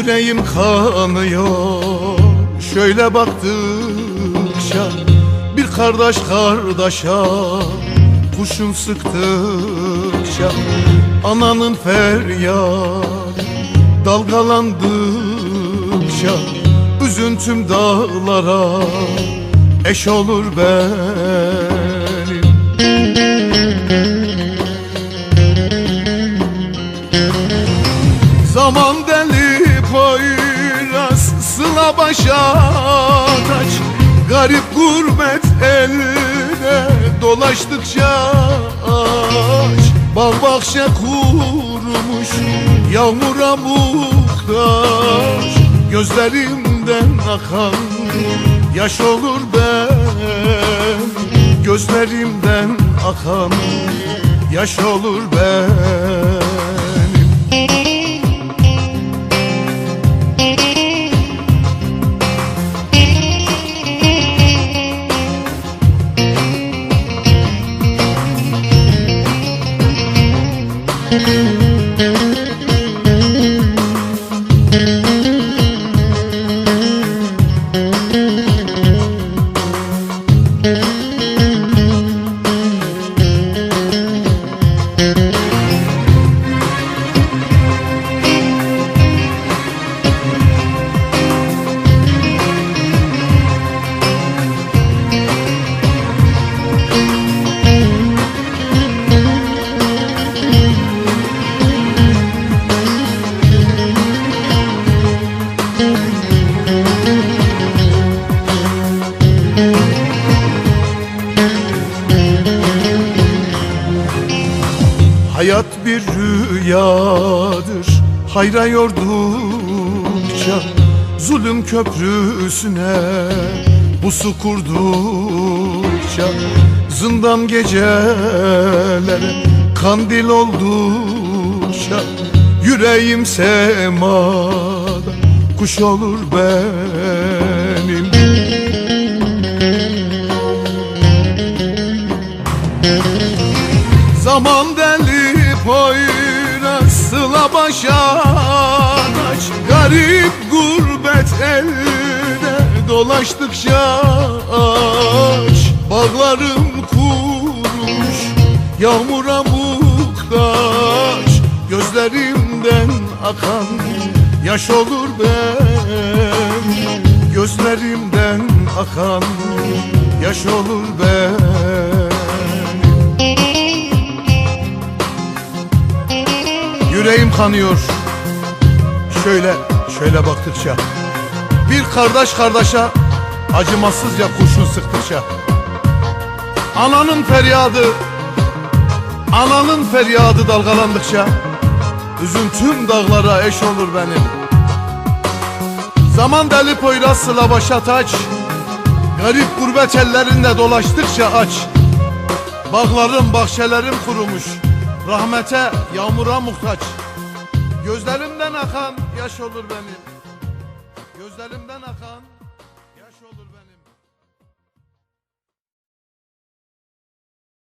Yüreğim kanıyor. Şöyle baktıkça Bir kardeş kardeşa Kurşun sıktıkça Ananın feryadı Dalgalandıkça Üzüntüm dağlara Eş olur benim. Zaman başa taç Garip gurbet elde Dolaştıkça aç. Bağ bahçe kurumuş Yağmura muhtaç Gözlerimden akan Yaş olur ben. Gözlerimden akan Yaş olur benim Hayat bir rüyadır. Hayra yordukça Zulüm köprüsüne Bu su kurdukça Zindan geceleri Kandil oldukça Yüreğim semada Kuş olur benim Taç Garip gurbet elde Dolaştıkça aç Bağlarım kurumuş Yağmura muhtaç Gözlerimden akan Yaş olur ben. Gözlerimden akan Yaş olur ben Yüreğim kanıyor. Şöyle, şöyle baktıkça. Bir kardeş kardeşe Acımasızca kurşun sıktıkça. Ananın feryadı Ananın feryadı dalgalandıkça Üzüntüm dağlara eş olur benim. Zaman deli poyraz sıla başa taç Garip gurbet ellerinde dolaştıkça aç. Bağlarım bahçelerim kurumuş Rahmete, yağmura muhtaç. Gözlerimden akan yaş olur benim. Gözlerimden akan yaş olur benim.